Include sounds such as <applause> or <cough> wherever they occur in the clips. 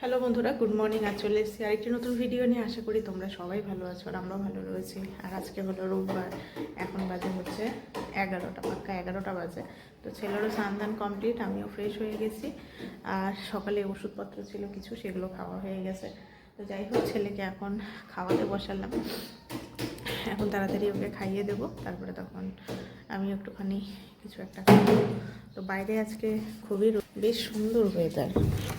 Hello বন্ধুরা, good morning. আর চলে এসেছি আরেকটি নতুন ভিডিও নিয়ে। আশা করি তোমরা সবাই ভালো আছো আর আমরাও ভালো রয়েছি। আর আজকে হলো রোববার, এখন বাজে হচ্ছে এগারোটা, পাক্কা এগারোটা বাজে। তো ছেলেরও স্নান কমপ্লিট আমিও ফ্রেশ হয়ে গেছি। আর সকালে ওষুধপত্র ছিল, কিছু সেগুলো খাওয়া হয়ে গেছে। তো যাই হোক, ছেলেকে এখন খাওয়াতে বসালাম। এখন তাড়াতাড়ি ওকে খাইয়ে দেবো, তারপরে তখন আমি একটুখানি কিছু একটা খাব। তো বাইরে আজকে খুবই বেশ সুন্দর ওয়েদার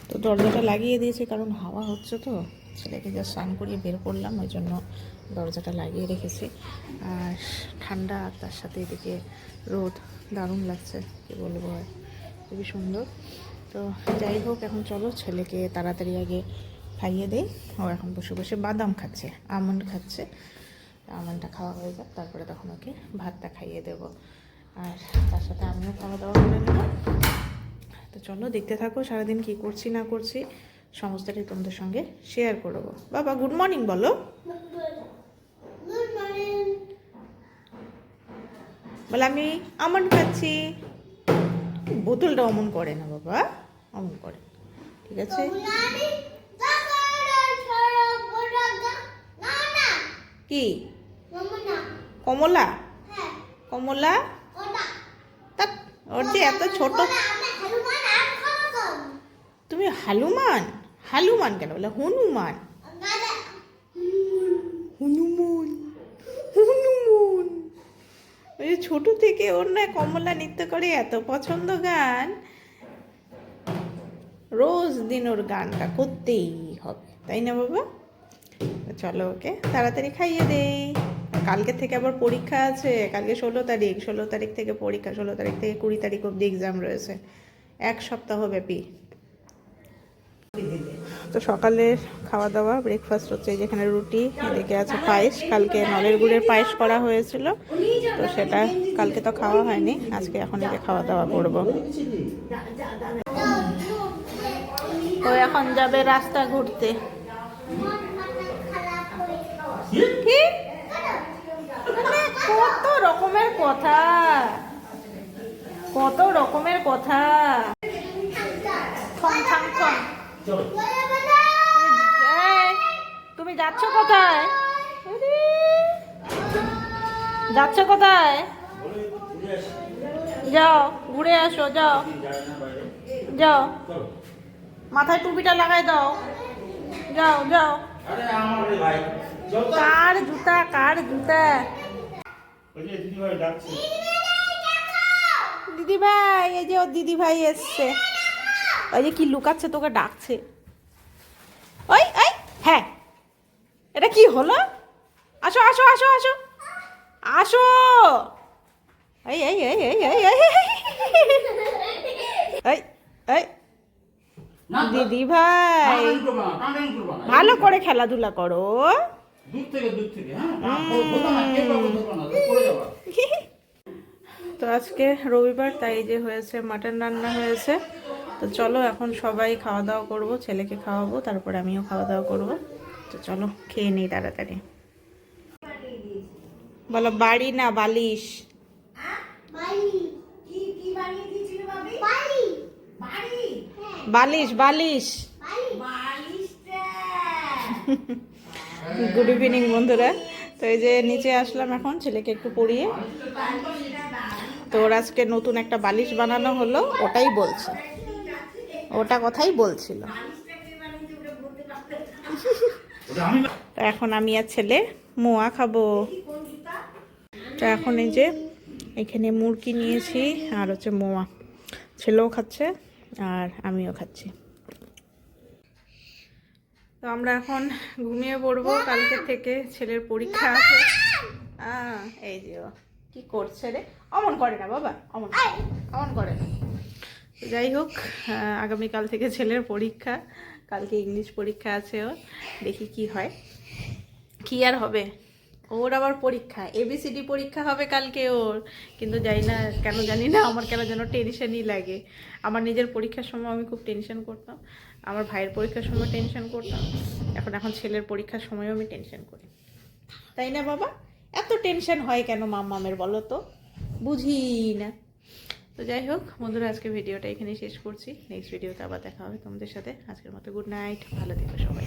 তো দরজাটা লাগিয়ে দিয়েছি, কারণ হাওয়া হচ্ছে তো, ছেলেকে যা স্নান করিয়ে বের করলাম, ওই জন্য দরজাটা লাগিয়ে রেখেছি। আর ঠান্ডা, আর তার সাথে এদিকে রোদ, দারুণ লাগছে, কি বলব আর, খুবই সুন্দর। তো যাই হোক, এখন চলো ছেলেকে তাড়াতাড়ি আগে খাইয়ে দেই। ও এখন বসে বসে বাদাম খাচ্ছে, আমন্ড খাচ্ছে। আমন্ডটা খাওয়া হয়ে যাক তারপরে তখন ওকে ভাতটা খাইয়ে দেবো। আর তার সাথে আমিও খাওয়া দাওয়া করে নেব। তো চলো দেখতে থাকো সারাদিন কি করছি না করছি সমস্তটাই তোমাদের সঙ্গে শেয়ার করব বাবা গুড মর্নিং বলো। বলে আমি আমন খাচ্ছি। বোতলটা অমন করে না বাবা অমন করে। ঠিক আছে? কি? কমলা? কমলা? তা ওর যে এত ছোট তুমি হালুমান হালুমান কেন বলে হনুমান। হনুমান। হনুমান। ওই ছোট থেকে ওর না কমলা নৃত্য করে এত পছন্দ গান। রোজ দিন ওর গানটা করতেই হবে। তাই না বাবা? চলো ওকে তাড়াতাড়ি খাইয়ে দেই। কালকে থেকে আবার পরীক্ষা আছে, কালকে ষোলো তারিখ ষোলো তারিখ থেকে পরীক্ষা, ষোলো তারিখ থেকে কুড়ি তারিখ অবধি এক্সাম রয়েছে, এক সপ্তাহ ব্যাপী। তো সকালের খাওয়া দাওয়া ব্রেকফাস্ট হচ্ছে যেখানে রুটি, এদিকে আছে পায়েস, কালকে নলের গুড়ের পায়েস করা হয়েছিল, তো সেটা কালকে তো খাওয়া হয়নি, আজকে এখন এই খাওয়া দাওয়া করব। তো এখন যাবে রাস্তা ঘুরতে। কত রকমের কথা। কত রকমের কথা। তুমি যাচ্ছ কোথায়? যাচ্ছ কোথায়? যাও ঘুরে আসো যাও। যাও। মাথায় টুপিটা লাগাই দাও। যাও যাও। কার জুতা কার জুতা? দিদি ভাই এই যে ওর দিদি ভাই এসছে। ওই যে কি লুকাচ্ছে তোকে ডাকছে। ওই ওই হ্যাঁ। এটা কি হলো? আসো আসো আসো আসো। আসো। এই এই এই এই এই এই <laughs> দিদি ভাই ভালো করে খেলাধুলা করো। দূর থেকে দূর থেকে হ্যাঁ? তো আজকে রবিবার তাই যে হয়েছে মাটন রান্না হয়েছে। তো চলো এখন সবাই খাওয়া দাওয়া করব ছেলেকে খাওয়াবো তারপরে আমিও খাওয়া দাওয়া করব। তো চলো খেয়ে নিই তাড়াতাড়ি। বলো বাড়ি না বালিশ? বালিশ বালিশ। <laughs> গুড ইভিনিং বন্ধুরা। তো এই যে নিচে আসলাম এখন ছেলেকে একটু পড়িয়ে। তো ওর আজকে নতুন একটা বালিশ বানানো হলো, ওটাই বলছে। ওটা কথাই বলছিল। তো এখন আমি আর ছেলে মোয়া খাব। তো এখন এই যে এখানে মুরগি নিয়েছি, আর হচ্ছে মোয়া। ছেলেও খাচ্ছে, আর আমিও খাচ্ছি। তো আমরা এখন ঘুমিয়ে পড়ব। কালকে থেকে ছেলের পরীক্ষা আছে। এই যে ও কি করছে রে? অমন করে না বাবা অমন করে। অমন করে না। যাই হোক আগামীকাল থেকে ছেলের পরীক্ষা। কালকে ইংলিশ পরীক্ষা আছে ওর। দেখি কি হয়। কি আর হবে? ওর আবার পরীক্ষা এবিসিডি পরীক্ষা হবে কালকে ওর। কিন্তু জানি না, কেন জানি না, আমার কেন যেন টেনশনই লাগে। আমার নিজের পরীক্ষার সময় আমি খুব টেনশন করতাম। আমার ভাইয়ের পরীক্ষার সময় টেনশন করতাম। এখন এখন ছেলের পরীক্ষার সময়ও আমি টেনশন করি। তাই না, বাবা? এত টেনশন হয় কেন মাম্মামের, বলো তো? বুঝি না। তো যাই হোক, বন্ধুরা, আজকে ভিডিওটা এখানেই শেষ করছি। নেক্সট ভিডিওতে আবার দেখা হবে তোমাদের সাথে। আজকের মতো গুড নাইট ভালো থেকো সবাই।